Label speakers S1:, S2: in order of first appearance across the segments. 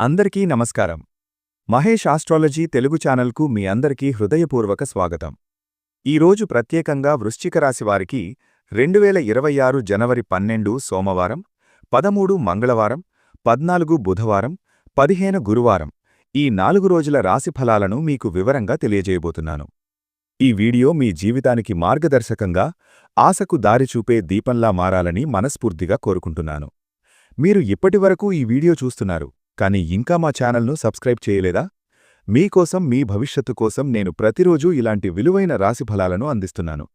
S1: అందరికీ నమస్కారం. మహేష్ ఆస్ట్రాలజీ తెలుగు ఛానల్కు మీ అందరికీ హృదయపూర్వక స్వాగతం. ఈరోజు ప్రత్యేకంగా వృశ్చిక రాశివారికి రెండువేల ఇరవై ఆరు జనవరి పన్నెండు సోమవారం పదమూడు మంగళవారం పద్నాలుగు బుధవారం పదిహేను గురువారం ఈ నాలుగు రోజుల రాశి ఫలాలను మీకు వివరంగా తెలియజేయబోతున్నాను. ఈ వీడియో మీ జీవితానికి మార్గదర్శకంగా ఆశకు దారిచూపే దీపంలా మారాలని మనస్ఫూర్తిగా కోరుకుంటున్నాను. మీరు ఇప్పటివరకు ఈ వీడియో చూస్తున్నారు. కానీ ఇంకా మా ఛానల్ను సబ్స్క్రైబ్ చేయలేదా? మీకోసం మీ భవిష్యత్తు కోసం నేను ప్రతిరోజూ ఇలాంటి విలువైన రాశిఫలాలను అందిస్తున్నాను.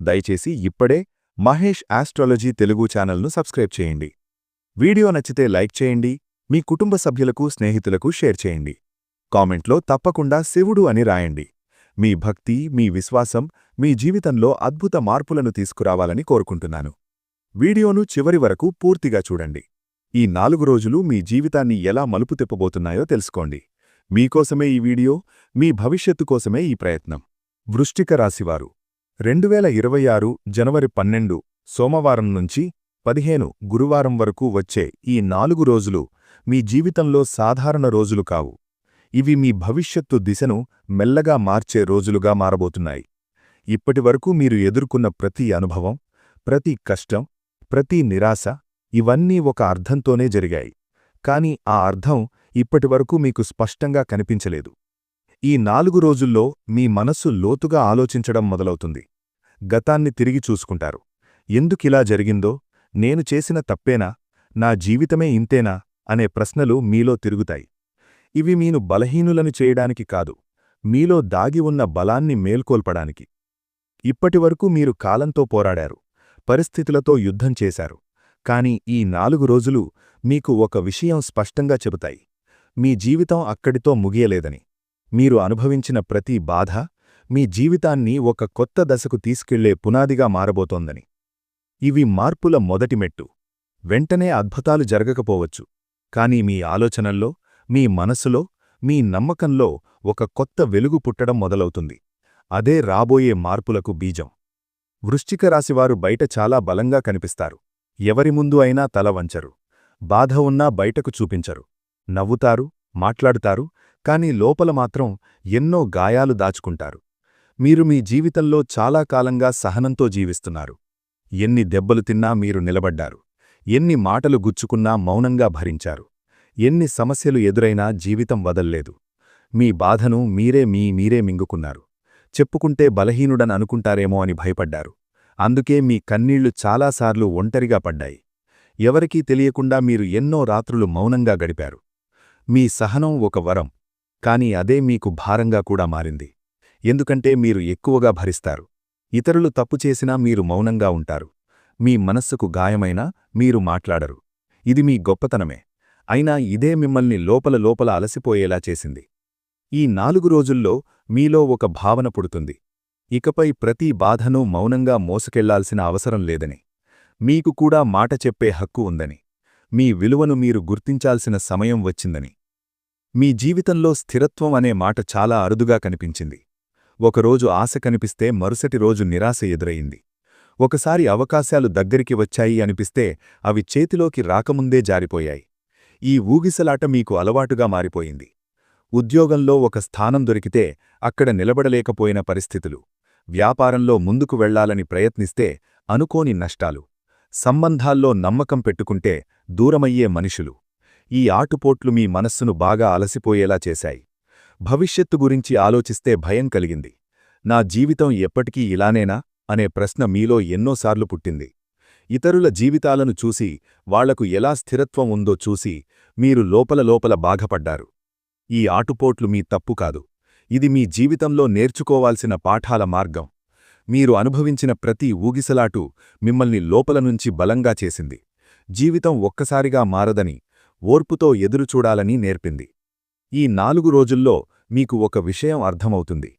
S1: దయచేసి ఇప్పుడే మహేష్ ఆస్ట్రాలజీ తెలుగు ఛానల్ను సబ్స్క్రైబ్ చేయండి. వీడియో నచ్చితే లైక్ చేయండి మీ కుటుంబ సభ్యులకు స్నేహితులకు షేర్ చేయండి. కామెంట్లో తప్పకుండా శివుడు అని రాయండి. మీ భక్తి మీ విశ్వాసం మీ జీవితంలో అద్భుత మార్పులను తీసుకురావాలని కోరుకుంటున్నాను. వీడియోను చివరి వరకు పూర్తిగా చూడండి. ఈ నాలుగు రోజులు మీ జీవితాన్ని ఎలా మలుపు తిప్పబోతున్నాయో తెలుసుకోండి. మీకోసమే ఈ వీడియో మీ భవిష్యత్తు కోసమే ఈ ప్రయత్నం. వృష్టిక రాశివారు. రెండు వేల ఇరవై ఆరు జనవరి పన్నెండు సోమవారం నుంచి పదిహేను గురువారం వరకు వచ్చే ఈ నాలుగు రోజులు మీ జీవితంలో సాధారణ రోజులు కావు. ఇవి మీ భవిష్యత్తు దిశను మెల్లగా మార్చే రోజులుగా మారబోతున్నాయి. ఇప్పటివరకు మీరు ఎదుర్కొన్న ప్రతి అనుభవం ప్రతి కష్టం ప్రతి నిరాశ ఇవన్నీ ఒక అర్థంతోనే జరిగాయి. కాని ఆ అర్థం ఇప్పటివరకు మీకు స్పష్టంగా కనిపించలేదు. ఈ నాలుగు రోజుల్లో మీ మనస్సు లోతుగా ఆలోచించడం మొదలవుతుంది. గతాన్ని తిరిగి చూసుకుంటారు. ఎందుకిలా జరిగిందో నేను చేసిన తప్పేనా నా జీవితమే ఇంతేనా అనే ప్రశ్నలు మీలో తిరుగుతాయి. ఇవి మీను బలహీనులను చేయడానికి కాదు మీలో దాగి ఉన్న బలాన్ని మేల్కొల్పడానికి. ఇప్పటివరకు మీరు కాలంతో పోరాడారు పరిస్థితులతో యుద్ధం చేశారు. కాని ఈ నాలుగు రోజులు మీకు ఒక విషయం స్పష్టంగా చెబుతాయి. మీ జీవితం అక్కడితో ముగియలేదని. మీరు అనుభవించిన ప్రతి బాధ మీ జీవితాన్ని ఒక కొత్త దశకు తీసుకెళ్ళే పునాదిగా మారబోతోందని. ఇవి మార్పుల మొదటి మెట్టు. వెంటనే అద్భుతాలు జరగకపోవచ్చు. కాని మీ ఆలోచనల్లో మీ మనసులో మీ నమ్మకంలో ఒక కొత్త వెలుగు పుట్టడం మొదలవుతుంది. అదే రాబోయే మార్పులకు బీజం. వృశ్చిక రాశివారు బయట చాలా బలంగా కనిపిస్తారు. ఎవరి ముందు అయినా తల వంచరు. బాధ ఉన్నా బయటకు చూపించరు. నవ్వుతారు మాట్లాడుతారు కాని లోపల మాత్రం ఎన్నో గాయాలు దాచుకుంటారు. మీరు మీ జీవితంలో చాలా కాలంగా సహనంతో జీవిస్తున్నారు. ఎన్ని దెబ్బలు తిన్నా మీరు నిలబడ్డారు. ఎన్ని మాటలు గుచ్చుకున్నా మౌనంగా భరించారు. ఎన్ని సమస్యలు ఎదురైనా జీవితం వదల్లేదు. మీ బాధను మీరే మీ మీరే మింగుకున్నారు. చెప్పుకుంటే బలహీనుడని అనుకుంటారేమో అని భయపడ్డారు. అందుకే మీ కన్నీళ్ళు చాలాసార్లు ఒంటరిగా పడ్డాయి. ఎవరికీ తెలియకుండా మీరు ఎన్నో రాత్రులు మౌనంగా గడిపారు. మీ సహనం ఒక వరం కాని అదే మీకు భారంగా కూడా మారింది. ఎందుకంటే మీరు ఎక్కువగా భరిస్తారు. ఇతరులు తప్పు చేసినా మీరు మౌనంగా ఉంటారు. మీ మనస్సుకు గాయమైనా మీరు మాట్లాడరు. ఇది మీ గొప్పతనమే. అయినా ఇదే మిమ్మల్ని లోపల లోపల అలసిపోయేలా చేసింది. ఈ నాలుగు రోజుల్లో మీలో ఒక భావన పుడుతుంది. ఇకపై ప్రతి బాధను మౌనంగా మోసుకెళ్ళాల్సిన అవసరం లేదని. మీకు కూడా మాట చెప్పే హక్కు ఉందని. మీ విలువను మీరు గుర్తించాల్సిన సమయం వచ్చిందని. మీ జీవితంలో స్థిరత్వం అనే మాట చాలా అరుదుగా కనిపించింది. ఒకరోజు ఆశ కనిపిస్తే మరుసటి రోజు నిరాశ ఎదురయింది ఒకసారి అవకాశాలు దగ్గరికి వచ్చాయి అనిపిస్తే అవి చేతిలోకి రాకముందే జారిపోయాయి. ఈ ఊగిసలాట మీకు అలవాటుగా మారిపోయింది. ఉద్యోగంలో ఒక స్థానం దొరికితే అక్కడ నిలబడలేకపోయిన పరిస్థితులు. వ్యాపారంలో ముందుకు వెళ్ళాలని ప్రయత్నిస్తే అనుకోని నష్టాలు. సంబంధాల్లో నమ్మకం పెట్టుకుంటే దూరమయ్యే మనుషులు. ఈ ఆటుపోట్లు మీ మనస్సును బాగా అలసిపోయేలా చేశాయి. భవిష్యత్తు గురించి ఆలోచిస్తే భయం కలిగింది. నా జీవితం ఎప్పటికీ ఇలానేనా? అనే ప్రశ్న మీలో ఎన్నోసార్లు పుట్టింది. ఇతరుల జీవితాలను చూసి వాళ్ళకు ఎలా స్థిరత్వం ఉందో చూసి మీరు లోపల లోపల బాధపడ్డారు. ఈ ఆటుపోట్లు మీ తప్పు కాదు. ఇది మీ జీవితంలో నేర్చుకోవాల్సిన పాఠాల మార్గం. మీరు అనుభవించిన ప్రతి ఊగిసలాటు మిమ్మల్ని లోపల నుంచి బలంగా చేసింది. జీవితం ఒక్కసారిగా మారదని ఓర్పుతో ఎదురుచూడాలని నేర్పింది. ఈ నాలుగు రోజుల్లో మీకు ఒక విషయం అర్థమవుతుంది.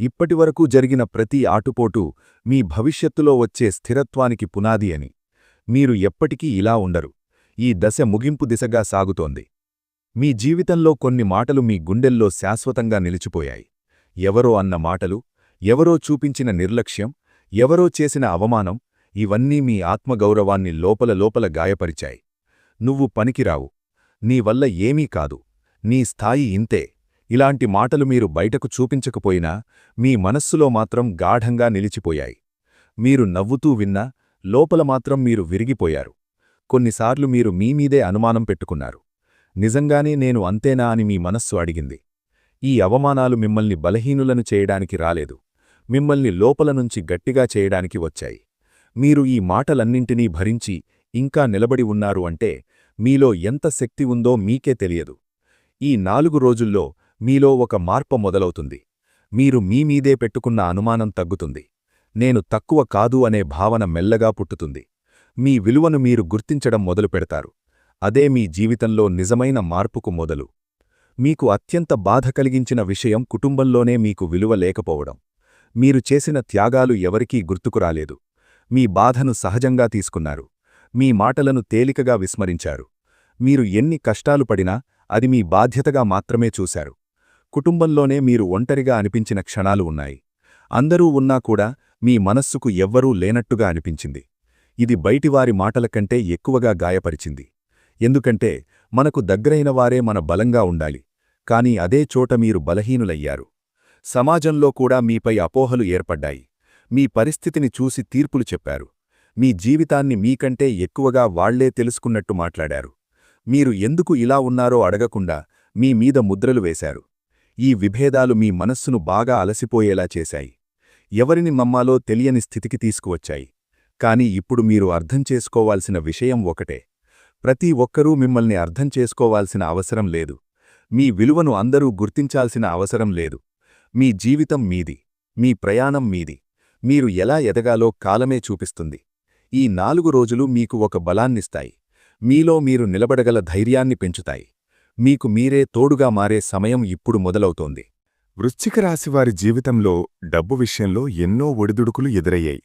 S1: ఇప్పటివరకు జరిగిన ప్రతి ఆటుపోటు మీ భవిష్యత్తులో వచ్చే స్థిరత్వానికి పునాది అని. మీరు ఎప్పటికీ ఇలా ఉండరు. ఈ దశ ముగింపు దిశగా సాగుతోంది. మీ జీవితంలో కొన్ని మాటలు మీ గుండెల్లో శాశ్వతంగా నిలిచిపోయాయి. ఎవరో అన్న మాటలు ఎవరో చూపించిన నిర్లక్ష్యం ఎవరో చేసిన అవమానం ఇవన్నీ మీ ఆత్మగౌరవాన్ని లోపల లోపల గాయపరిచాయి. నువ్వు పనికిరావు. నీ వల్ల ఏమీ కాదు. నీ స్థాయి ఇంతే. ఇలాంటి మాటలు మీరు బయటకు చూపించకపోయినా మీ మనస్సులో మాత్రం గాఢంగా నిలిచిపోయాయి. మీరు నవ్వుతూ విన్నా లోపల మాత్రం మీరు విరిగిపోయారు. కొన్నిసార్లు మీరు మీమీదే అనుమానం పెట్టుకున్నారు. నిజంగానే నేను అంతేనా అని మీ మనస్సు అడిగింది. ఈ అవమానాలు మిమ్మల్ని బలహీనులను చేయడానికి రాలేదు. మిమ్మల్ని లోపల నుంచి గట్టిగా చేయడానికి వచ్చాయి. మీరు ఈ మాటలన్నింటినీ భరించి ఇంకా నిలబడి ఉన్నారు అంటే మీలో ఎంత శక్తి ఉందో మీకే తెలియదు. ఈ నాలుగు రోజుల్లో మీలో ఒక మార్పు మొదలవుతుంది. మీరు మీమీదే పెట్టుకున్న అనుమానం తగ్గుతుంది. నేను తక్కువ కాదు అనే భావన మెల్లగా పుట్టుతుంది. మీ విలువను మీరు గుర్తించడం మొదలుపెడతారు. అదే మీ జీవితంలో నిజమైన మార్పుకు మొదలు. మీకు అత్యంత బాధ కలిగించిన విషయం కుటుంబంలోనే మీకు విలువ లేకపోవడం. మీరు చేసిన త్యాగాలు ఎవరికీ గుర్తుకురాలేదు మీ బాధను సహజంగా తీసుకున్నారు. మీ మాటలను తేలికగా విస్మరించారు. మీరు ఎన్ని కష్టాలు పడినా అది మీ బాధ్యతగా మాత్రమే చూశారు. కుటుంబంలోనే మీరు ఒంటరిగా అనిపించిన క్షణాలు ఉన్నాయి. అందరూ ఉన్నా కూడా మీ మనస్సుకు ఎవ్వరూ లేనట్టుగా అనిపించింది. ఇది బయటివారి మాటల కంటే ఎక్కువగా గాయపరిచింది. ఎందుకంటే మనకు దగ్గరైన వారే మన బలంగా ఉండాలి. కాని అదే చోట మీరు బలహీనులయ్యారు. సమాజంలో కూడా మీపై అపోహలు ఏర్పడ్డాయి. మీ పరిస్థితిని చూసి తీర్పులు చెప్పారు. మీ జీవితాన్ని మీకంటే ఎక్కువగా వాళ్ళే తెలుసుకున్నట్టు మాట్లాడారు. మీరు ఎందుకు ఇలా ఉన్నారో అడగకుండా మీ మీద ముద్రలు వేశారు. ఈ విభేదాలు మీ మనస్సును బాగా అలసిపోయేలా చేశాయి. ఎవరిని మమ్మాలో తెలియని స్థితికి తీసుకువచ్చాయి. కాని ఇప్పుడు మీరు అర్థం చేసుకోవాల్సిన విషయం ఒకటే. ప్రతి ఒక్కరూ మిమ్మల్ని అర్థం చేసుకోవాల్సిన అవసరం లేదు. మీ విలువను అందరూ గుర్తించాల్సిన అవసరం లేదు. మీ జీవితం మీది. మీ ప్రయాణం మీది. మీరు ఎలా ఎదగాలో కాలమే చూపిస్తుంది. ఈ నాలుగు రోజులు మీకు ఒక బలాన్నిస్తాయి. మీలో మీరు నిలబడగల ధైర్యాన్ని పెంచుతాయి. మీకు మీరే తోడుగా మారే సమయం ఇప్పుడు మొదలవుతోంది. వృశ్చిక రాశివారి జీవితంలో డబ్బు విషయంలో ఎన్నో ఒడిదుడుకులు ఎదురయ్యాయి.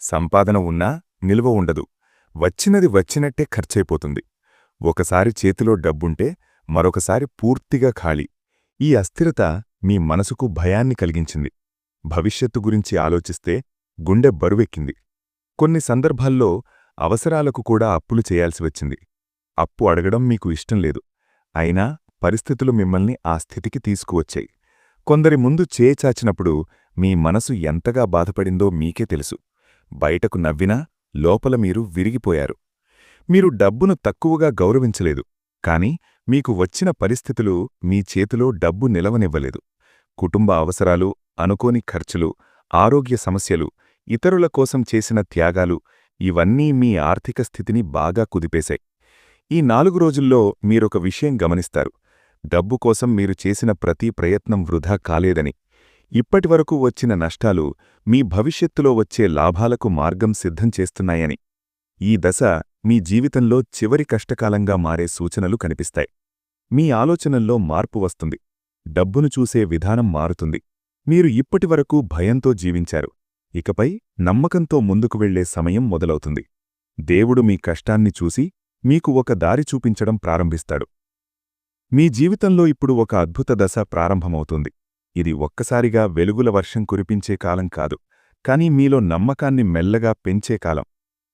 S1: సంపాదన ఉన్నా నిల్వ ఉండదు. వచ్చినది వచ్చినట్టే ఖర్చయిపోతుంది ఒకసారి చేతిలో డబ్బుంటే మరొకసారి పూర్తిగా ఖాళీ. ఈ అస్థిరత మీ మనసుకు భయాన్ని కలిగించింది. భవిష్యత్తు గురించి ఆలోచిస్తే గుండె బరువెక్కింది. కొన్ని సందర్భాల్లో అవసరాలకు కూడా అప్పులు చేయాల్సి వచ్చింది. అప్పు అడగడం మీకు ఇష్టం లేదు. అయినా పరిస్థితులు మిమ్మల్ని ఆ స్థితికి తీసుకువచ్చాయి. కొందరి ముందు చేచాచినప్పుడు మీ మనసు ఎంతగా బాధపడిందో మీకే తెలుసు. బయటకు నవ్వినా లోపల మీరు విరిగిపోయారు. మీరు డబ్బును తక్కువగా గౌరవించలేదు కాని మీకు వచ్చిన పరిస్థితులు మీ చేతిలో డబ్బు నిలవనివ్వలేదు. కుటుంబ అవసరాలు అనుకోని ఖర్చులు ఆరోగ్య సమస్యలు ఇతరుల కోసం చేసిన త్యాగాలు ఇవన్నీ మీ ఆర్థిక స్థితిని బాగా కుదిపేశాయి. ఈ నాలుగు రోజుల్లో మీరొక విషయం గమనిస్తారు. డబ్బు కోసం మీరు చేసిన ప్రతి ప్రయత్నం వృధా కాలేదని. ఇప్పటివరకు వచ్చిన నష్టాలు మీ భవిష్యత్తులో వచ్చే లాభాలకు మార్గం సిద్ధం చేస్తున్నాయని. ఈ దశ మీ జీవితంలో చివరి కష్టకాలంగా మారే సూచనలు కనిపిస్తాయి. మీ ఆలోచనల్లో మార్పు వస్తుంది. డబ్బును చూసే విధానం మారుతుంది. మీరు ఇప్పటివరకు భయంతో జీవించారు. ఇకపై నమ్మకంతో ముందుకు వెళ్ళే సమయం మొదలవుతుంది. దేవుడు మీ కష్టాన్ని చూసి మీకు ఒక దారి చూపించడం ప్రారంభిస్తాడు. మీ జీవితంలో ఇప్పుడు ఒక అద్భుత దశ ప్రారంభమవుతుంది. ఇది ఒక్కసారిగా వెలుగుల వర్షం కురిపించే కాలం కాదు కాని మీలో నమ్మకాన్ని మెల్లగా పెంచే కాలం.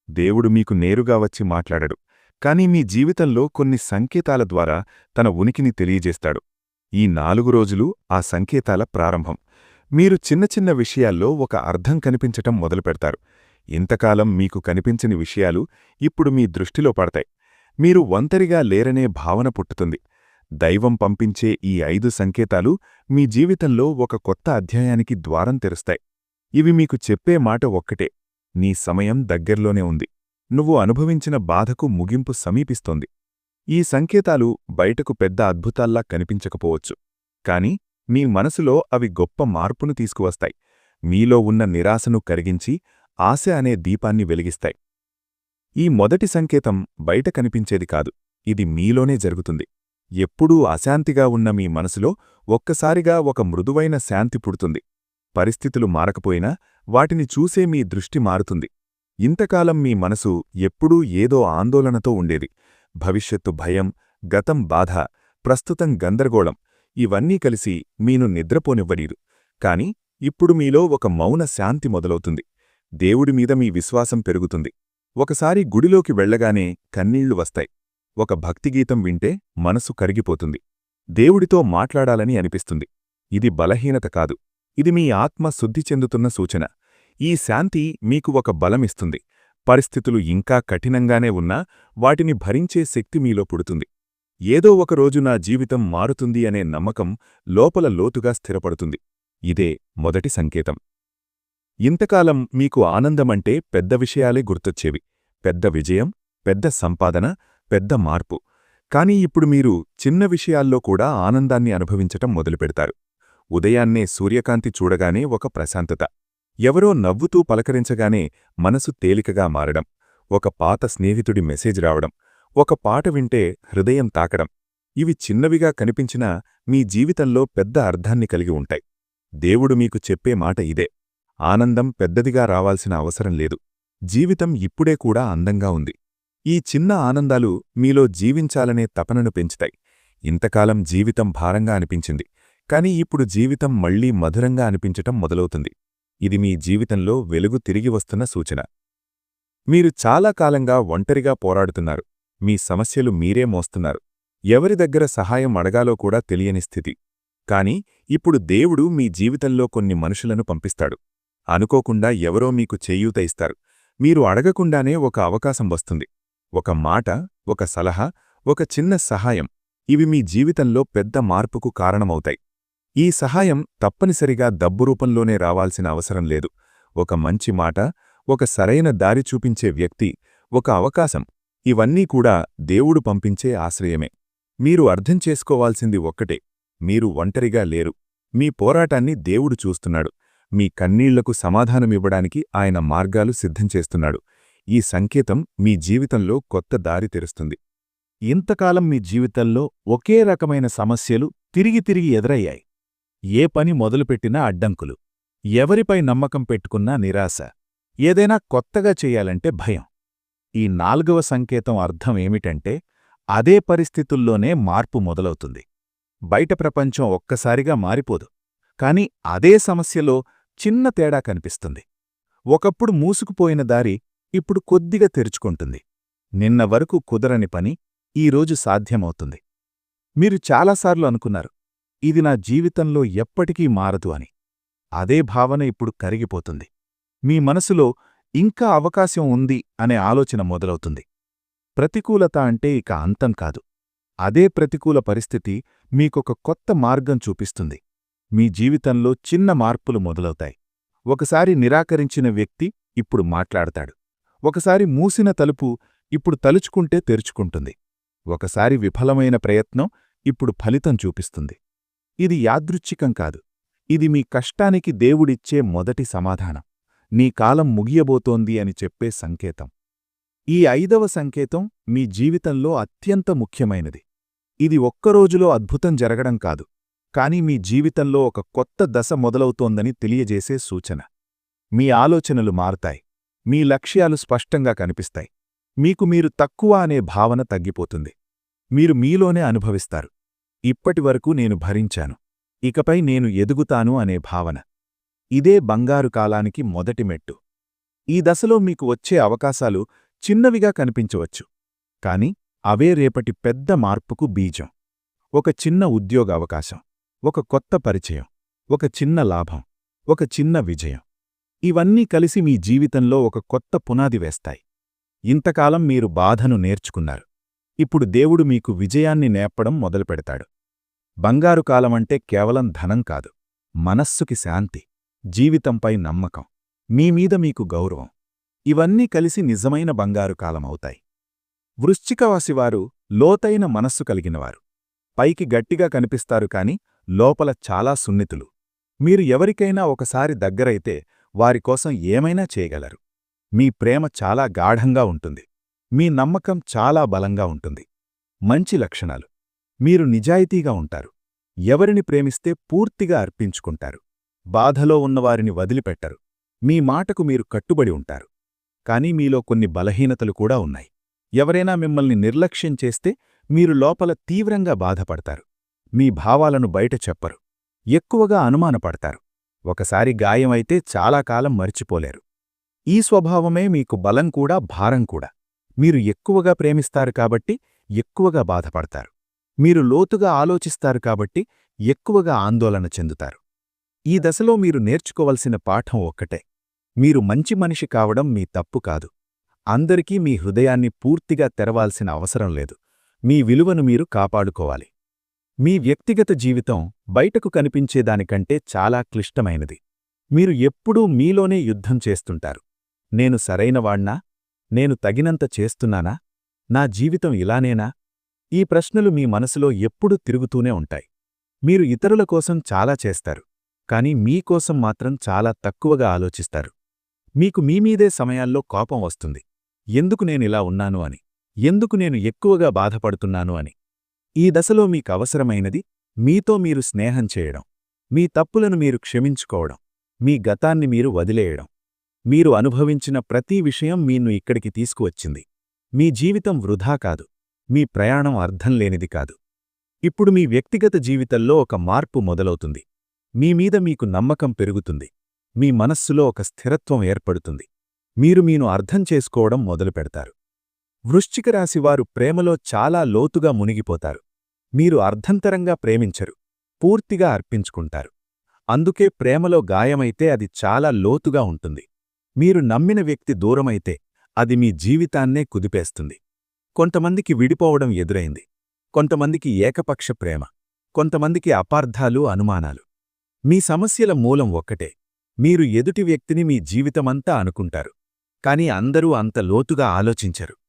S1: దేవుడు మీకు నేరుగా వచ్చి మాట్లాడడు కాని మీ జీవితంలో కొన్ని సంకేతాల ద్వారా తన ఉనికిని తెలియజేస్తాడు. ఈ నాలుగు రోజులు ఆ సంకేతాల ప్రారంభం. మీరు చిన్న చిన్న విషయాల్లో ఒక అర్థం కనిపించటం మొదలుపెడతారు. ఇంతకాలం మీకు కనిపించని విషయాలు ఇప్పుడు మీ దృష్టిలో పడతాయి. మీరు ఒంతరిగా లేరనే భావన పుట్టుతుంది. దైవం పంపించే ఈ ఐదు సంకేతాలు మీ జీవితంలో ఒక కొత్త అధ్యాయానికి ద్వారం తెరుస్తాయి. ఇవి మీకు చెప్పే మాట ఒక్కటే నీ సమయం దగ్గర్లోనే ఉంది. నువ్వు అనుభవించిన బాధకు ముగింపు సమీపిస్తోంది. ఈ సంకేతాలు బయటకు పెద్ద అద్భుతాల్లా కనిపించకపోవచ్చు. కాని మీ మనసులో అవి గొప్ప మార్పును తీసుకువస్తాయి. మీలో ఉన్న నిరాశను కరిగించి ఆశ అనే దీపాన్ని వెలిగిస్తాయి. ఈ మొదటి సంకేతం బయట కనిపించేది కాదు. ఇది మీలోనే జరుగుతుంది. ఎప్పుడూ అశాంతిగా ఉన్న మీ మనసులో ఒక్కసారిగా ఒక మృదువైన శాంతి పుడుతుంది. పరిస్థితులు మారకపోయినా వాటిని చూసే మీ దృష్టి మారుతుంది. ఇంతకాలం మీ మనసు ఎప్పుడూ ఏదో ఆందోళనతో ఉండేది. భవిష్యత్తు భయం గతం బాధ ప్రస్తుతం గందరగోళం ఇవన్నీ కలిసి మీను నిద్రపోనివ్వనీరు. కాని ఇప్పుడు మీలో ఒక మౌన శాంతి మొదలవుతుంది. దేవుడిమీద మీ విశ్వాసం పెరుగుతుంది. ఒకసారి గుడిలోకి వెళ్ళగానే కన్నీళ్ళు వస్తాయి. ఒక భక్తిగీతం వింటే మనసు కరిగిపోతుంది. దేవుడితో మాట్లాడాలని అనిపిస్తుంది. ఇది బలహీనత కాదు. ఇది మీ ఆత్మ శుద్ధి చెందుతున్న సూచన. ఈ శాంతి మీకు ఒక బలమిస్తుంది పరిస్థితులు ఇంకా కఠినంగానే ఉన్నా వాటిని భరించే శక్తి మీలో పుడుతుంది. ఏదో ఒకరోజు నా జీవితం మారుతుంది అనే నమ్మకం లోపల లోతుగా స్థిరపడుతుంది. ఇదే మొదటి సంకేతం. ఇంతకాలం మీకు ఆనందమంటే పెద్ద విషయాలే గుర్తొచ్చేవి. పెద్ద విజయం పెద్ద సంపాదన పెద్ద మార్పు. కానీ ఇప్పుడు మీరు చిన్న విషయాల్లో కూడా ఆనందాన్ని అనుభవించటం మొదలుపెడతారు. ఉదయాన్నే సూర్యకాంతి చూడగానే ఒక ప్రశాంతత. ఎవరో నవ్వుతూ పలకరించగానే మనసు తేలికగా మారడం. ఒక పాత స్నేహితుడి మెసేజ్ రావడం. ఒక పాట వింటే హృదయం తాకడం. ఇవి చిన్నవిగా కనిపించినా మీ జీవితంలో పెద్ద అర్థాన్ని కలిగి ఉంటాయి. దేవుడు మీకు చెప్పే మాట ఇదే. ఆనందం పెద్దదిగా రావాల్సిన అవసరం లేదు. జీవితం ఇప్పుడే కూడా అందంగా ఉంది. ఈ చిన్న ఆనందాలు మీలో జీవించాలనే తపనను పెంచుతాయి. ఇంతకాలం జీవితం భారంగా అనిపించింది. కాని ఇప్పుడు జీవితం మళ్ళీ మధురంగా అనిపించటం మొదలవుతుంది. ఇది మీ జీవితంలో వెలుగు తిరిగి వస్తున్న సూచన. మీరు చాలా కాలంగా ఒంటరిగా పోరాడుతున్నారు. మీ సమస్యలు మీరే మోస్తున్నారు. ఎవరి దగ్గర సహాయం అడగాలో కూడా తెలియని స్థితి. కాని ఇప్పుడు దేవుడు మీ జీవితంలో కొన్ని మనుషులను పంపిస్తాడు. అనుకోకుండా ఎవరో మీకు చేయూత ఇస్తారు. మీరు అడగకుండానే ఒక అవకాశం వస్తుంది. ఒక మాట ఒక సలహా ఒక చిన్న సహాయం. ఇవి మీ జీవితంలో పెద్ద మార్పుకు కారణమవుతాయి. ఈ సహాయం తప్పనిసరిగా డబ్బు రూపంలోనే రావాల్సిన అవసరం లేదు. ఒక మంచి మాట ఒక సరైన దారి చూపించే వ్యక్తి ఒక అవకాశం. ఇవన్నీ కూడా దేవుడు పంపించే ఆశ్రయమే. మీరు అర్థం చేసుకోవాల్సింది ఒక్కటే. మీరు ఒంటరిగా లేరు. మీ పోరాటాన్ని దేవుడు చూస్తున్నాడు. మీ కన్నీళ్ళకు సమాధానమివ్వడానికి ఆయన మార్గాలు సిద్ధం చేస్తున్నాడు. ఈ సంకేతం మీ జీవితంలో కొత్త దారి తెరుస్తుంది. ఇంతకాలం మీ జీవితంలో ఒకే రకమైన సమస్యలు తిరిగి తిరిగి ఎదురయ్యాయి. ఏ పని మొదలుపెట్టినా అడ్డంకులు. ఎవరిపై నమ్మకం పెట్టుకున్నా నిరాశ. ఏదైనా కొత్తగా చెయ్యాలంటే భయం. ఈ నాల్గవ సంకేతం అర్థం ఏమిటంటే అదే పరిస్థితుల్లోనే మార్పు మొదలవుతుంది. బయట ప్రపంచం ఒక్కసారిగా మారిపోదు. కాని అదే సమస్యలో చిన్న తేడా కనిపిస్తుంది. ఒకప్పుడు మూసుకుపోయిన దారి ఇప్పుడు కొద్దిగా తెరుచుకుంటుంది. నిన్న వరకు కుదరని పని ఈరోజు సాధ్యమవుతుంది. మీరు చాలాసార్లు అనుకున్నారు ఇది నా జీవితంలో ఎప్పటికీ మారదు అని. అదే భావన ఇప్పుడు కరిగిపోతుంది. మీ మనసులో ఇంకా అవకాశం ఉంది అనే ఆలోచన మొదలవుతుంది. ప్రతికూలత అంటే ఇక అంతం కాదు. అదే ప్రతికూల పరిస్థితి మీకొక కొత్త మార్గం చూపిస్తుంది. మీ జీవితంలో చిన్న మార్పులు మొదలవుతాయి. ఒకసారి నిరాకరించిన వ్యక్తి ఇప్పుడు మాట్లాడతాడు. ఒకసారి మూసిన తలుపు ఇప్పుడు తలుచుకుంటే తెరుచుకుంటుంది. ఒకసారి విఫలమైన ప్రయత్నం ఇప్పుడు ఫలితం చూపిస్తుంది. ఇది యాదృచ్ఛికం కాదు. ఇది మీ కష్టానికి దేవుడిచ్చే మొదటి సమాధానం. నీ కాలం ముగియబోతోంది అని చెప్పే సంకేతం. ఈ ఐదవ సంకేతం మీ జీవితంలో అత్యంత ముఖ్యమైనది. ఇది ఒక్కరోజులో అద్భుతం జరగడం కాదు. కాని మీ జీవితంలో ఒక కొత్త దశ మొదలవుతోందని తెలియజేసే సూచన. మీ ఆలోచనలు మారుతాయి. మీ లక్ష్యాలు స్పష్టంగా కనిపిస్తాయి. మీకు మీరు తక్కువ అనే భావన తగ్గిపోతుంది. మీరు మీలోనే అనుభవిస్తారు. ఇప్పటివరకు నేను భరించాను. ఇకపై నేను ఎదుగుతాను అనే భావన. ఇదే బంగారు కాలానికి మొదటి మెట్టు. ఈ దశలో మీకు వచ్చే అవకాశాలు చిన్నవిగా కనిపించవచ్చు. కాని అవే రేపటి పెద్ద మార్పుకు బీజం. ఒక చిన్న ఉద్యోగ అవకాశం. ఒక కొత్త పరిచయం. ఒక చిన్న లాభం. ఒక చిన్న విజయం. ఇవన్నీ కలిసి మీ జీవితంలో ఒక కొత్త పునాది వేస్తాయి. ఇంతకాలం మీరు బాధను నేర్చుకున్నారు. ఇప్పుడు దేవుడు మీకు విజయాన్ని నేర్పడం మొదలుపెడతాడు. బంగారు కాలమంటే కేవలం ధనం కాదు మనస్సుకి శాంతి జీవితంపై నమ్మకం మీమీద మీకు గౌరవం. ఇవన్నీ కలిసి నిజమైన బంగారు కాలమవుతాయి. వృశ్చికవాసివారు లోతైన మనస్సు కలిగినవారు. పైకి గట్టిగా కనిపిస్తారు కాని లోపల చాలా సున్నితులు. మీరు ఎవరికైనా ఒకసారి దగ్గరైతే వారికోసం ఏమైనా చేయగలరు. మీ ప్రేమ చాలా గాఢంగా ఉంటుంది. మీ నమ్మకం చాలా బలంగా ఉంటుంది. మంచి లక్షణాలు. మీరు నిజాయితీగా ఉంటారు. ఎవరిని ప్రేమిస్తే పూర్తిగా అర్పించుకుంటారు. బాధలో ఉన్నవారిని వదిలిపెట్టరు. మీ మాటకు మీరు కట్టుబడి ఉంటారు. కానీ మీలో కొన్ని బలహీనతలు కూడా ఉన్నాయి. ఎవరైనా మిమ్మల్ని నిర్లక్ష్యం చేస్తే మీరు లోపల తీవ్రంగా బాధపడతారు. మీ భావాలను బయట చెప్పరు. ఎక్కువగా అనుమానపడతారు. ఒకసారి గాయమైతే చాలా కాలం మరిచిపోలేరు. ఈ స్వభావమే మీకు బలం కూడా భారం కూడా. మీరు ఎక్కువగా ప్రేమిస్తారు కాబట్టి ఎక్కువగా బాధపడతారు. మీరు లోతుగా ఆలోచిస్తారు కాబట్టి ఎక్కువగా ఆందోళన చెందుతారు. ఈ దశలో మీరు నేర్చుకోవలసిన పాఠం ఒక్కటే. మీరు మంచి మనిషి కావడం మీ తప్పు కాదు. అందరికీ మీ హృదయాన్ని పూర్తిగా తెరవాల్సిన అవసరం లేదు. మీ విలువను మీరు కాపాడుకోవాలి. మీ వ్యక్తిగత జీవితం బయటకు కనిపించేదానికంటే చాలా క్లిష్టమైనది. మీరు ఎప్పుడూ మీలోనే యుద్ధం చేస్తుంటారు. నేను సరైనవాణ్ణా? నేను తగినంత చేస్తున్నానా? నా జీవితం ఇలానేనా? ఈ ప్రశ్నలు మీ మనసులో ఎప్పుడూ తిరుగుతూనే ఉంటాయి. మీరు ఇతరుల కోసం చాలా చేస్తారు. కాని మీకోసం మాత్రం చాలా తక్కువగా ఆలోచిస్తారు. మీకు మీమీదే సమయాల్లో కోపం వస్తుంది. ఎందుకు నేనిలా ఉన్నాను అని? ఎందుకు నేను ఎక్కువగా బాధపడుతున్నాను అని? ఈ దశలో మీకు అవసరమైనది మీతో మీరు స్నేహం చేయడం. మీ తప్పులను మీరు క్షమించుకోవడం. మీ గతాన్ని మీరు వదిలేయడం. మీరు అనుభవించిన ప్రతి విషయం మీను ఇక్కడికి తీసుకువచ్చింది. మీ జీవితం వృధా కాదు. మీ ప్రయాణం అర్థం లేనిది కాదు. ఇప్పుడు మీ వ్యక్తిగత జీవితంలో ఒక మార్పు మొదలవుతుంది. మీ మీద మీకు నమ్మకం పెరుగుతుంది. మీ మనస్సులో ఒక స్థిరత్వం ఏర్పడుతుంది. మీరు మీను అర్థం చేసుకోవడం మొదలుపెడతారు. వృశ్చిక రాశివారు ప్రేమలో చాలా లోతుగా మునిగిపోతారు. మీరు అర్ధంతరంగా ప్రేమించరు. పూర్తిగా అర్పించుకుంటారు. అందుకే ప్రేమలో గాయమైతే అది చాలా లోతుగా ఉంటుంది. మీరు నమ్మిన వ్యక్తి దూరమైతే అది మీ జీవితాన్నే కుదిపేస్తుంది. కొంతమందికి విడిపోవడం ఎదురైంది. కొంతమందికి ఏకపక్ష ప్రేమ. కొంతమందికి అపార్థాలు అనుమానాలు. మీ సమస్యల మూలం ఒక్కటే. మీరు ఎదుటి వ్యక్తిని మీ జీవితమంతా అనుకుంటారు. కాని అందరూ అంత లోతుగా ఆలోచించరు.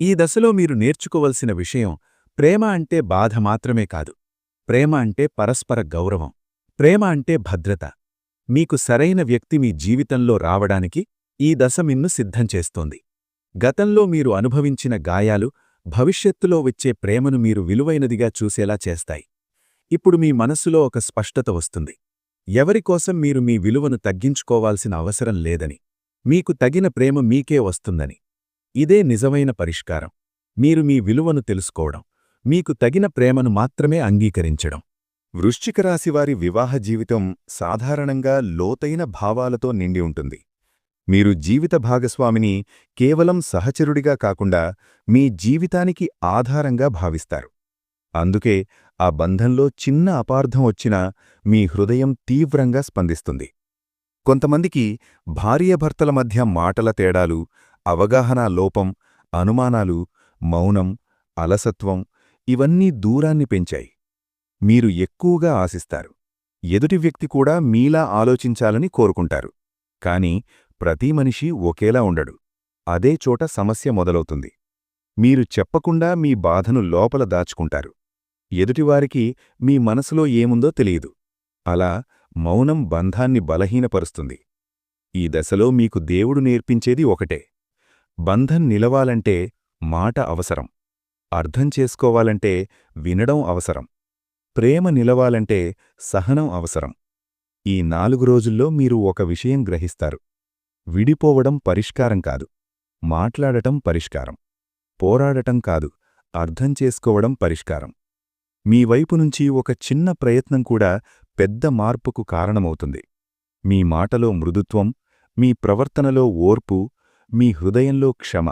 S1: ఈ దశలో మీరు నేర్చుకోవలసిన విషయం ప్రేమ అంటే బాధ మాత్రమే కాదు. ప్రేమ అంటే పరస్పర గౌరవం. ప్రేమ అంటే భద్రత. మీకు సరైన వ్యక్తి మీ జీవితంలో రావడానికి ఈ దశ మిన్ను సిద్ధం చేస్తోంది. గతంలో మీరు అనుభవించిన గాయాలు భవిష్యత్తులో వచ్చే ప్రేమను మీరు విలువైనదిగా చూసేలా చేస్తాయి. ఇప్పుడు మీ మనస్సులో ఒక స్పష్టత వస్తుంది. ఎవరికోసం మీరు మీ విలువను తగ్గించుకోవాల్సిన అవసరం లేదని. మీకు తగిన ప్రేమ మీకే వస్తుందని. ఇదే నిజమైన పరిష్కారం. మీరు మీ విలువను తెలుసుకోవడం మీకు తగిన ప్రేమను మాత్రమే అంగీకరించడం. వృశ్చిక రాశివారి వివాహ జీవితం సాధారణంగా లోతైన భావాలతో నిండి ఉంటుంది. మీరు జీవిత భాగస్వామిని కేవలం సహచరుడిగా కాకుండా మీ జీవితానికి ఆధారంగా భావిస్తారు. అందుకే ఆ బంధంలో చిన్న అపార్థం వచ్చినా మీ హృదయం తీవ్రంగా స్పందిస్తుంది. కొంతమందికి భార్యాభర్తల మధ్య మాటల తేడాలు అవగాహన లోపం అనుమానాలు మౌనం అలసత్వం ఇవన్నీ దూరాన్ని పెంచాయి. మీరు ఎక్కువగా ఆశిస్తారు. ఎదుటి వ్యక్తి కూడా మీలా ఆలోచించాలని కోరుకుంటారు. కాని ప్రతి మనిషి ఒకేలా ఉండడు. అదే చోట సమస్య మొదలవుతుంది. మీరు చెప్పకుండా మీ బాధను లోపల దాచుకుంటారు. ఎదుటివారికి మీ మనసులో ఏముందో తెలియదు. అలా మౌనం బంధాన్ని బలహీనపరుస్తుంది. ఈ దశలో మీకు దేవుడు నేర్పించేది ఒకటే. బంధం నిలవాలంటే మాట అవసరం. అర్థం చేసుకోవాలంటే వినడం అవసరం. ప్రేమ నిలవాలంటే సహనం అవసరం. ఈ నాలుగు రోజుల్లో మీరు ఒక విషయం గ్రహిస్తారు. విడిపోవడం పరిష్కారం కాదు. మాట్లాడటం పరిష్కారం. పోరాడటం కాదు. అర్థం చేసుకోవడం పరిష్కారం. మీ వైపు నుంచి ఒక చిన్న ప్రయత్నం కూడా పెద్ద మార్పుకు కారణమవుతుంది. మీ మాటలో మృదుత్వం మీ ప్రవర్తనలో ఓర్పు మీ హృదయంలో క్షమ.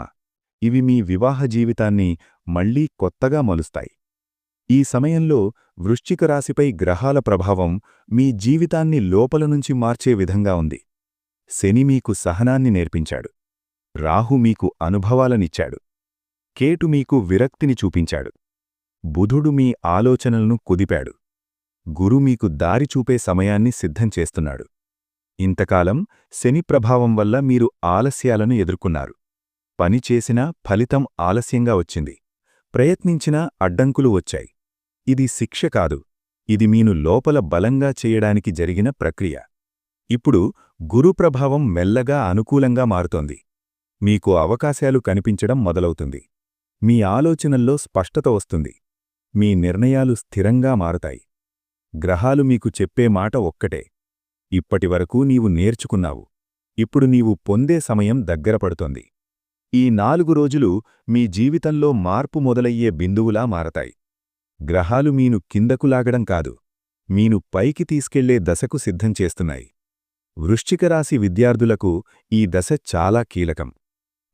S1: ఇవి మీ వివాహ జీవితాన్ని మళ్ళీ కొత్తగా మలుస్తాయి. ఈ సమయంలో వృశ్చిక రాశిపై గ్రహాల ప్రభావం మీ జీవితాన్ని లోపల నుంచి మార్చే విధంగా ఉంది. శని మీకు సహనాన్ని నేర్పించాడు. రాహు మీకు అనుభవాలనిచ్చాడు. కేటు మీకు విరక్తిని చూపించాడు. బుధుడు మీ ఆలోచనలను కుదిపాడు. గురు మీకు దారి చూపే సమయాన్ని సిద్ధం చేస్తున్నాడు. ఇంతకాలం శని ప్రభావం వల్ల మీరు ఆలస్యాలను ఎదుర్కొన్నారు. పనిచేసినా ఫలితం ఆలస్యంగా వచ్చింది. ప్రయత్నించినా అడ్డంకులు వచ్చాయి. ఇది శిక్ష కాదు. ఇది మీను లోపల బలంగా చేయడానికి జరిగిన ప్రక్రియ. ఇప్పుడు గురు ప్రభావం మెల్లగా అనుకూలంగా మారుతోంది. మీకు అవకాశాలు కనిపించడం మొదలవుతుంది. మీ ఆలోచనల్లో స్పష్టత వస్తుంది. మీ నిర్ణయాలు స్థిరంగా మారుతాయి. గ్రహాలు మీకు చెప్పే మాట ఒక్కటే. ఇప్పటివరకు నీవు నేర్చుకున్నావు. ఇప్పుడు నీవు పొందే సమయం దగ్గరపడుతోంది ఈ నాలుగు రోజులు మీ జీవితంలో మార్పు మొదలయ్యే బిందువులా మారతాయి. గ్రహాలు మీను కిందకు లాగడం కాదు. మీను పైకి తీసుకెళ్ళే దశకు సిద్ధం చేస్తున్నాయి. వృశ్చికరాశి విద్యార్థులకు ఈ దశ చాలా కీలకం.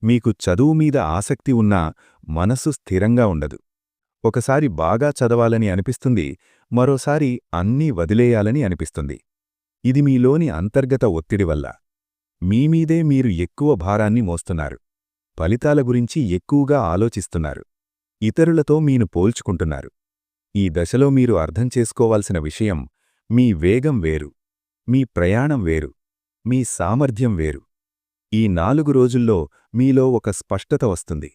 S1: మీకు చదువు మీద ఆసక్తి ఉన్నా మనస్సు స్థిరంగా ఉండదు. ఒకసారి బాగా చదవాలని అనిపిస్తుంది మరోసారి అన్నీ వదిలేయాలని అనిపిస్తుంది. ఇది మీలోని అంతర్గత ఒత్తిడి వల్ల. మీమీదే మీరు ఎక్కువ భారాన్ని మోస్తున్నారు. ఫలితాల గురించి ఎక్కువగా ఆలోచిస్తున్నారు. ఇతరులతో మీను పోల్చుకుంటున్నారు. ఈ దశలో మీరు అర్థం చేసుకోవాల్సిన విషయం మీ వేగం వేరు. మీ ప్రయాణం వేరు. మీ సామర్థ్యం వేరు. ఈ నాలుగు రోజుల్లో మీలో ఒక స్పష్టత వస్తుంది.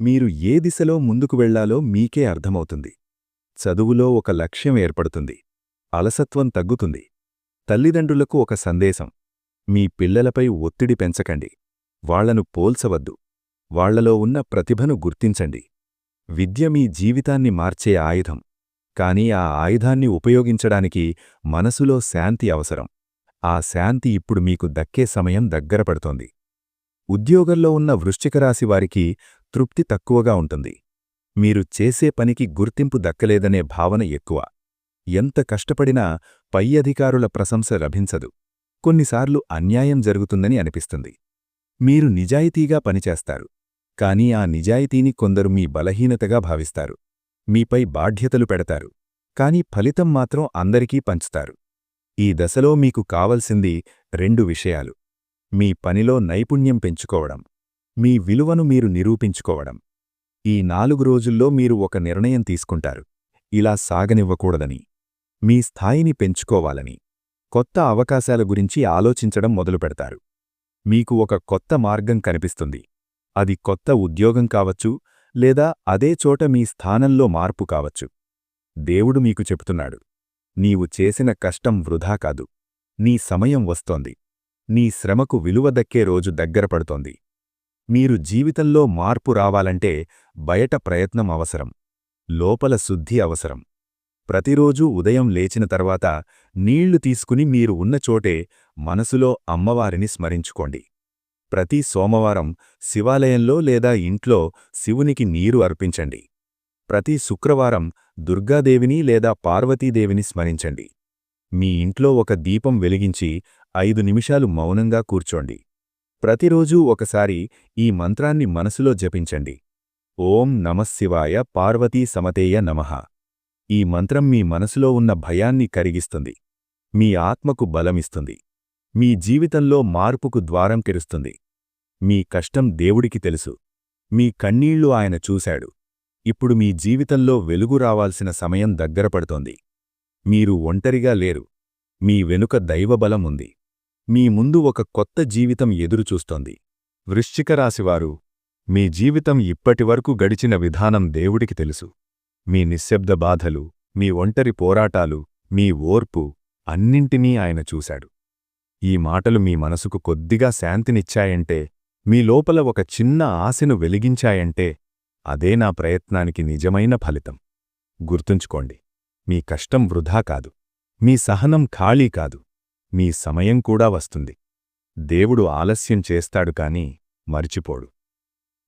S1: మీరు ఏ దిశలో ముందుకు వెళ్ళాలో మీకే అర్థమవుతుంది. చదువులో ఒక లక్ష్యం ఏర్పడుతుంది. అలసత్వం తగ్గుతుంది. తల్లిదండ్రులకు ఒక సందేశం. మీ పిల్లలపై ఒత్తిడి పెంచకండి. వాళ్ళను పోల్చవద్దు. వాళ్ళలో ఉన్న ప్రతిభను గుర్తించండి. విద్య మీ జీవితాన్ని మార్చే ఆయుధం. కాని ఆ ఆయుధాన్ని ఉపయోగించడానికి మనసులో శాంతి అవసరం. ఆ శాంతి ఇప్పుడు మీకు దక్కే సమయం దగ్గరపడుతోంది ఉద్యోగంలో ఉన్న వృశ్చికరాశి వారికి తృప్తి తక్కువగా ఉంటుంది. మీరు చేసే పనికి గుర్తింపు దక్కలేదనే భావన ఎక్కువ. ఎంత కష్టపడినా పై అధికారుల ప్రశంస లభించదు. కొన్నిసార్లు అన్యాయం జరుగుతుందని అనిపిస్తుంది. మీరు నిజాయితీగా పనిచేస్తారు. కానీ ఆ నిజాయితీని కొందరు మీ బలహీనతగా భావిస్తారు. మీపై బాధ్యతలు పెడతారు. కాని ఫలితం మాత్రం అందరికీ పంచుతారు. ఈ దశలో మీకు కావలసింది రెండు విషయాలు. మీ పనిలో నైపుణ్యం పెంచుకోవడం. మీ విలువను మీరు నిరూపించుకోవడం. ఈ నాలుగు రోజుల్లో మీరు ఒక నిర్ణయం తీసుకుంటారు. ఇలా సాగనివ్వకూడదని. మీ స్థాయిని పెంచుకోవాలని కొత్త అవకాశాల గురించి ఆలోచించడం మొదలుపెడతారు మీకు ఒక కొత్త మార్గం కనిపిస్తుంది. అది కొత్త ఉద్యోగం కావచ్చు లేదా అదే చోట మీ స్థానంలో మార్పు కావచ్చు. దేవుడు మీకు చెప్తున్నాడు నీవు చేసిన కష్టం వృధా కాదు. నీ సమయం వస్తోంది. నీ శ్రమకు విలువ దక్కే రోజు దగ్గరపడుతోంది మీరు జీవితంలో మార్పు రావాలంటే బయట ప్రయత్నం అవసరం. లోపల శుద్ధి అవసరం. ప్రతిరోజూ ఉదయం లేచిన తర్వాత నీళ్ళు తీసుకుని మీరు ఉన్న చోటే మనసులో అమ్మవారిని స్మరించుకోండి. ప్రతి సోమవారం శివాలయంలో లేదా ఇంట్లో శివునికి నీరు అర్పించండి. ప్రతి శుక్రవారం దుర్గాదేవిని లేదా పార్వతీదేవిని స్మరించండి. మీ ఇంట్లో ఒక దీపం వెలిగించి ఐదు నిమిషాలు మౌనంగా కూర్చోండి. ప్రతిరోజూ ఒకసారి ఈ మంత్రాన్ని మనసులో జపించండి. ఓం నమశివాయ పార్వతీ సమతేయ నమః. ఈ మంత్రం మీ మనసులో ఉన్న భయాన్ని కరిగిస్తుంది. మీ ఆత్మకు బలమిస్తుంది. మీ జీవితంలో మార్పుకు ద్వారం తెరుస్తుంది. మీ కష్టం దేవుడికి తెలుసు. మీ కన్నీళ్ళు ఆయన చూశాడు. ఇప్పుడు మీ జీవితంలో వెలుగు రావాల్సిన సమయం దగ్గరపడుతోంది మీరు ఒంటరిగా లేరు. మీ వెనుక దైవబలం ఉంది. మీ ముందు ఒక కొత్త జీవితం ఎదురుచూస్తోంది. వృశ్చికరాశివారు మీ జీవితం ఇప్పటివరకు గడిచిన విధానం దేవుడికి తెలుసు. మీ నిశ్శబ్ద బాధలు మీ ఒంటరి పోరాటాలు మీ ఓర్పు అన్నింటినీ ఆయన చూశాడు. ఈ మాటలు మీ మనసుకు కొద్దిగా శాంతినిచ్చాయంటే మీ లోపల ఒక చిన్న ఆశను వెలిగించాయంటే అదే నా ప్రయత్నానికి నిజమైన ఫలితం. గుర్తుంచుకోండి మీ కష్టం వృధా కాదు. మీ సహనం ఖాళీ కాదు. మీ సమయం కూడా వస్తుంది. దేవుడు ఆలస్యం చేస్తాడు కాని మరిచిపోడు.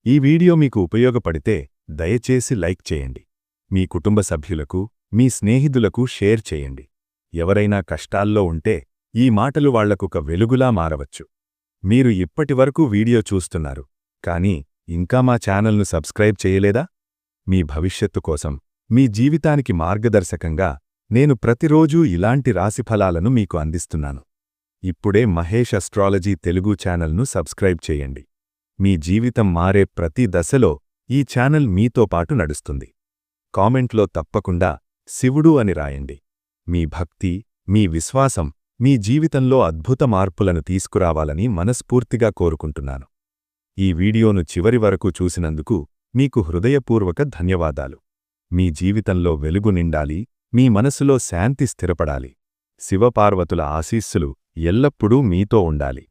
S1: ఈ వీడియో మీకు ఉపయోగపడితే దయచేసి లైక్ చేయండి. మీ కుటుంబ సభ్యులకు మీ స్నేహితులకు షేర్ చేయండి. ఎవరైనా కష్టాల్లో ఉంటే ఈ మాటలు వాళ్ళకొక వెలుగులా మారవచ్చు. మీరు ఇప్పటివరకు వీడియో చూస్తున్నారు. కానీ ఇంకా మా ఛానల్ను సబ్స్క్రైబ్ చేయలేదా? మీ భవిష్యత్తు కోసం మీ జీవితానికి మార్గదర్శకంగా నేను ప్రతిరోజూ ఇలాంటి రాశిఫలాలను మీకు అందిస్తున్నాను. ఇప్పుడే మహేష్ అస్ట్రాలజీ తెలుగు ఛానల్ను సబ్స్క్రైబ్ చేయండి. మీ జీవితం మారే ప్రతి దశలో ఈ ఛానల్ మీతో పాటు నడుస్తుంది. కామెంట్లో తప్పకుండా శివుడు అని రాయండి. మీ భక్తి మీ విశ్వాసం మీ జీవితంలో అద్భుత మార్పులను తీసుకురావాలని మనస్ఫూర్తిగా కోరుకుంటున్నాను. ఈ వీడియోను చివరి వరకు చూసినందుకు మీకు హృదయపూర్వక ధన్యవాదాలు. మీ జీవితంలో వెలుగు నిండాలి మీ మనసులో శాంతి స్థిరపడాలి. శివపార్వతుల ఆశీస్సులు ఎల్లప్పుడూ మీతో ఉండాలి.